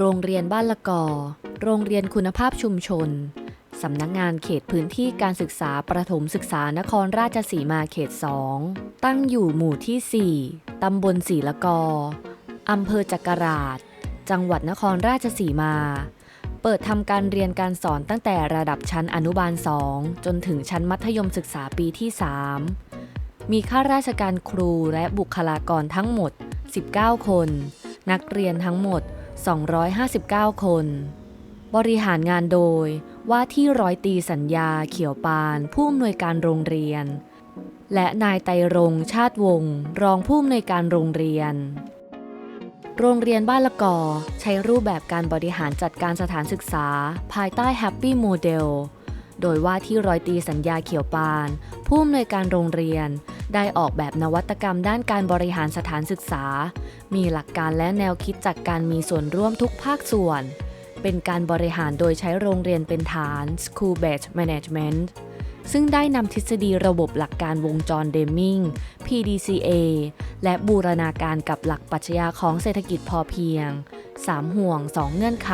โรงเรียนบ้านละกอ โรงเรียนคุณภาพชุมชน สำนักงานเขตพื้นที่การศึกษาประถมศึกษานครราชสีมาเขต 2 ตั้งอยู่หมู่ที่ 4 ตำบลศรีละกอ อำเภอจักราช จังหวัดนครราชสีมา เปิดทำการเรียนการสอนตั้งแต่ระดับชั้นอนุบาล 2 จนถึงชั้นมัธยมศึกษาปีที่ 3 มีข้าราชการครูและบุคลากรทั้งหมด 19 คน นักเรียนทั้งหมด 259 คน บริหารงานโดยว่าที่ร้อยตีสัญญาเขียวปาน ผู้อำนวยการโรงเรียน และนายไตรรงชาติวงศ์รองผู้อำนวยการโรงเรียน โรงเรียนบ้านละกอ ใช้รูปแบบการบริหารจัดการสถานศึกษา ภายใต้ Happy Model โดยว่าที่ร้อยตีสัญญาเขียวปาน ผู้อำนวยการโรงเรียน ได้ออกแบบนวัตกรรมด้านการบริหารสถานศึกษา มีหลักการและแนวคิดจากการมีส่วนร่วมทุกภาคส่วน เป็นการบริหารโดยใช้โรงเรียนเป็นฐาน School Based Management ซึ่งได้นำทฤษฎีระบบหลักการวงจรเดมมิง PDCA และบูรณาการกับหลักปรัชญาของเศรษฐกิจพอเพียง 3 ห่วง 2 เงื่อนไข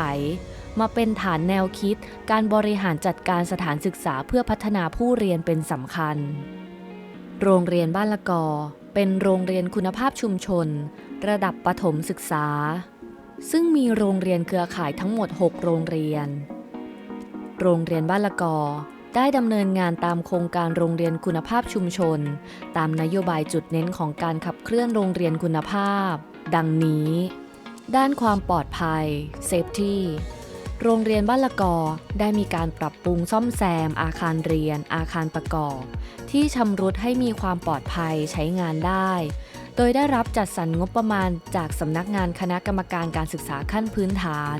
มาเป็นฐานแนวคิด การบริหารจัดการสถานศึกษาเพื่อพัฒนาผู้เรียนเป็นสำคัญ โรงเรียนบ้านละกอ เป็นโรงเรียนคุณภาพชุมชน ระดับประถมศึกษา ซึ่งมีโรงเรียนเครือข่ายทั้งหมด 6 โรงเรียน โรงเรียนบ้านละกอได้ดำเนินงานตามโครงการโรงเรียนคุณภาพชุมชน ตามนโยบายจุดเน้นของการขับเคลื่อนโรงเรียนคุณภาพ ดังนี้ ด้านความปลอดภัย Safety โรงเรียนบ้านละกอได้มีการปรับปรุงซ่อมแซม อาคารเรียน อาคารประกอบ ที่ชำรุดให้มีความปลอดภัยใช้งานได้ โดยได้รับจัดสรรงบประมาณจากสำนักงานคณะกรรมการการศึกษาขั้นพื้นฐาน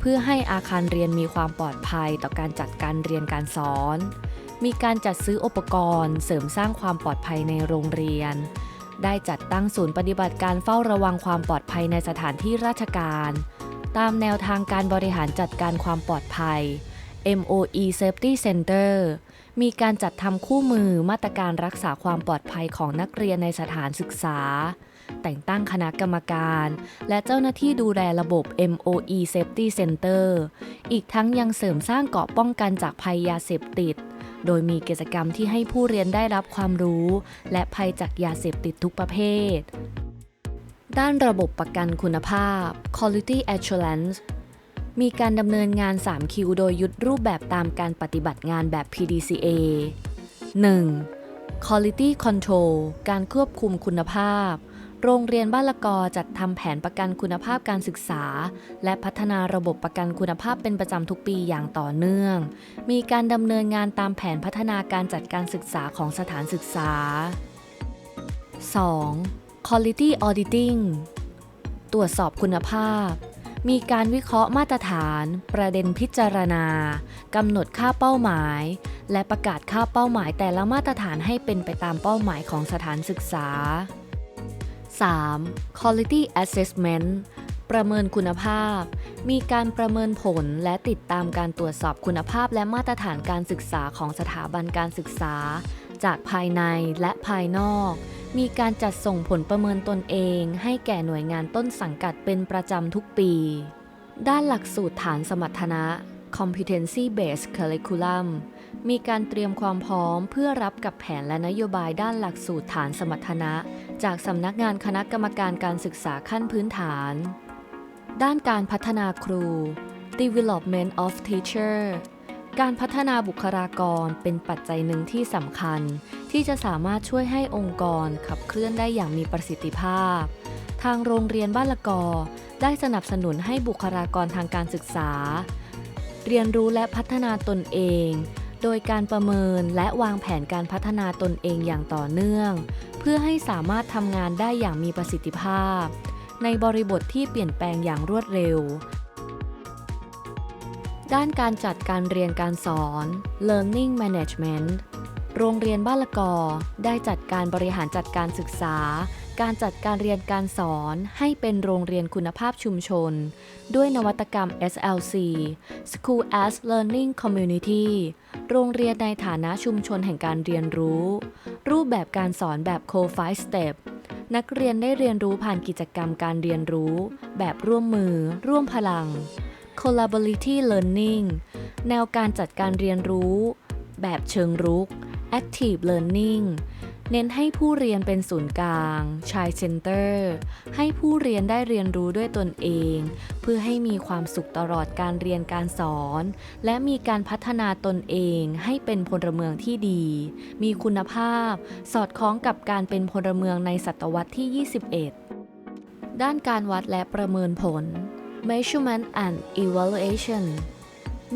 เพื่อให้อาคารเรียนมีความปลอดภัยต่อการจัดการเรียนการสอน มีการจัดซื้ออุปกรณ์ เสริมสร้างความปลอดภัยในโรงเรียน ได้จัดตั้งศูนย์ปฏิบัติการเฝ้าระวังความปลอดภัยในสถานที่ราชการ ตามแนวทางการบริหารจัดการความปลอดภัย MOE Safety Center มีการจัดทำคู่มือมาตรการรักษาความปลอดภัยของนักเรียนในสถานศึกษา แต่งตั้งคณะกรรมการ และเจ้าหน้าที่ดูแลระบบ MOE Safety Center อีกทั้งยังเสริมสร้างเกาะป้องกันจากภัยยาเสพติด โดยมีกิจกรรมที่ให้ผู้เรียนได้รับความรู้ และภัยจากยาเสพติดทุกประเภท ด้านระบบประกันคุณภาพ Quality Assurance มีการดำเนินงาน 3 คิวโดยยึดรูปแบบตามการปฏิบัติงานแบบ PDCA 1. Quality Control การควบคุมคุณภาพ โรงเรียนบ้านละกอจัดทำแผนประกันคุณภาพการศึกษา และพัฒนาระบบประกันคุณภาพเป็นประจำทุกปีอย่างต่อเนื่อง มีการดำเนินงานตามแผนพัฒนาการจัดการศึกษาของสถานศึกษา 2. Quality Auditing ตรวจสอบคุณภาพ มีการวิเคราะห์มาตรฐาน ประเด็นพิจารณากำหนดค่าเป้าหมาย และประกาศค่าเป้าหมายแต่ละมาตรฐานให้เป็นไปตามเป้าหมายของสถานศึกษา 3. Quality Assessment ประเมินคุณภาพ มีการประเมินผลและติดตามการตรวจสอบคุณภาพและมาตรฐานการศึกษาของสถาบันการศึกษา จากภายในและภายนอก มีการจัดส่งผลประเมินตนเองให้แก่หน่วยงานต้นสังกัดเป็นประจำทุกปี ด้านหลักสูตรฐานสมรรถนะ Competency Based Curriculum มีการเตรียมความพร้อมเพื่อรับกับแผนและนโยบายด้านหลักสูตรฐานสมรรถนะ จากสำนักงานคณะกรรมการการศึกษาขั้นพื้นฐาน ด้านการพัฒนาครู Development of Teacher การพัฒนาบุคลากรเป็นปัจจัยหนึ่งที่สำคัญ ที่จะสามารถช่วยให้องค์กรขับเคลื่อนได้อย่างมีประสิทธิภาพ ทางโรงเรียนบ้านละกอ ได้สนับสนุนให้บุคลากรทางการศึกษา เรียนรู้และพัฒนาตนเอง โดยการประเมินและวางแผนการพัฒนาตนเองอย่างต่อเนื่อง เพื่อให้สามารถทำงานได้อย่างมีประสิทธิภาพ ในบริบทที่เปลี่ยนแปลงอย่างรวดเร็ว ด้านการจัดการเรียนการสอน Learning Management โรงเรียนบ้านละกอ ได้จัดการบริหารจัดการศึกษา การจัดการเรียนการสอนให้เป็นโรงเรียนคุณภาพชุมชน ด้วยนวัตกรรม SLC School as Learning Community โรงเรียนในฐานะชุมชนแห่งการเรียนรู้ รูปแบบการสอนแบบ Co-5 Step นักเรียนได้เรียนรู้ผ่านกิจกรรมการเรียนรู้ แบบร่วมมือ ร่วมพลัง collaborative learning แนวการจัดการเรียนรู้ แบบเชิงรุก active learning เน้นให้ผู้เรียนเป็นศูนย์กลาง child center ให้ผู้เรียนได้เรียนรู้ด้วยตนเอง เพื่อให้มีความสุขตลอดการเรียนการสอน และมีการพัฒนาตนเองให้เป็นพลเมืองที่ดี มีคุณภาพ สอดคล้องกับการเป็นพลเมืองในศตวรรษที่ 21 ด้านการวัดและประเมินผล measurement and evaluation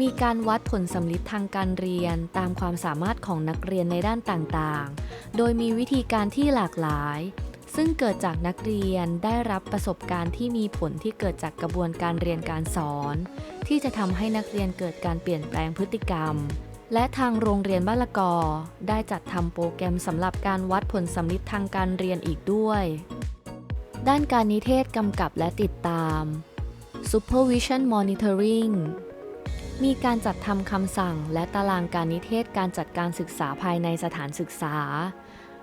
มีการวัดผลสำลิดทางการเรียนตามความสามารถของนักเรียนในด้านต่างๆ โดยมีวิธีการที่หลากหลาย ซึ่งเกิดจากนักเรียนได้รับประสบการณ์ที่มีผลที่เกิดจากกระบวนการเรียนการสอน ที่จะทำให้นักเรียนเกิดการเปลี่ยนแปลงพฤติกรรม และทางโรงเรียนบ้านละกอ ได้จัดทำโปรแกรมสำหรับการวัดผลสำลิดทางการเรียนอีกด้วย ด้านการนิเทศกำกับและติดตาม supervision monitoring มีการจัดทำคำสั่งและตารางการนิเทศการจัดการศึกษาภายในสถานศึกษา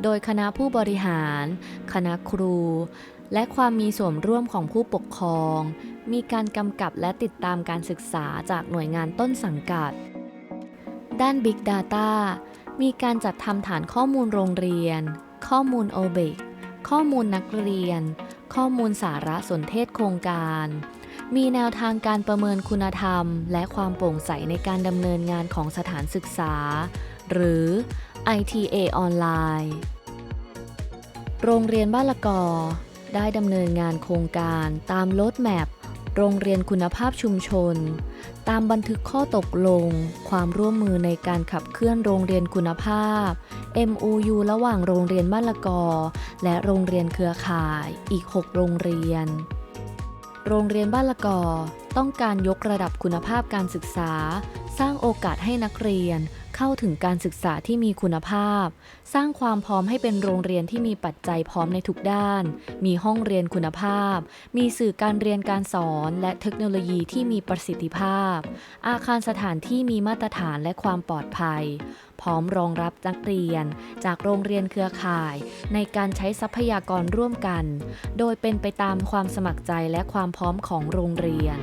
โดยคณะผู้บริหาร คณะครู และความมีส่วนร่วมของผู้ปกครอง มีการกำกับและติดตามการศึกษาจากหน่วยงานต้นสังกัด ด้าน Big Data มีการจัดทำฐานข้อมูลโรงเรียน ข้อมูล o b e ข้อมูลนักเรียน ข้อมูลสารสนเทศโครงการ มีแนวทางการประเมินคุณธรรม และความโปร่งใสในการดำเนินงานของสถานศึกษา หรือ ITA ออนไลน์ โรงเรียนบ้านละกอ ได้ดำเนินงานโครงการตามโลดแมพโรงเรียนคุณภาพชุมชน ตามบันทึกข้อตกลง ความร่วมมือในการขับเคลื่อนโรงเรียนคุณภาพ MOU ระหว่างโรงเรียนบ้านละกอ และโรงเรียนเครือข่ายอีก 6 โรงเรียน โรงเรียนบ้านละกอ ต้องการยกระดับคุณภาพการศึกษา สร้างโอกาสให้นักเรียน เข้าถึงการศึกษาที่มีคุณภาพ สร้างความพร้อมให้เป็นโรงเรียนที่มีปัจจัยพร้อมในทุกด้าน มีห้องเรียนคุณภาพ มีสื่อการเรียนการสอน และเทคโนโลยีที่มีประสิทธิภาพ อาคารสถานที่มีมาตรฐานและความปลอดภัย พร้อมรองรับนักเรียน จากโรงเรียนเครือข่าย ในการใช้ทรัพยากรร่วมกัน โดยเป็นไปตามความสมัครใจและความพร้อมของโรงเรียน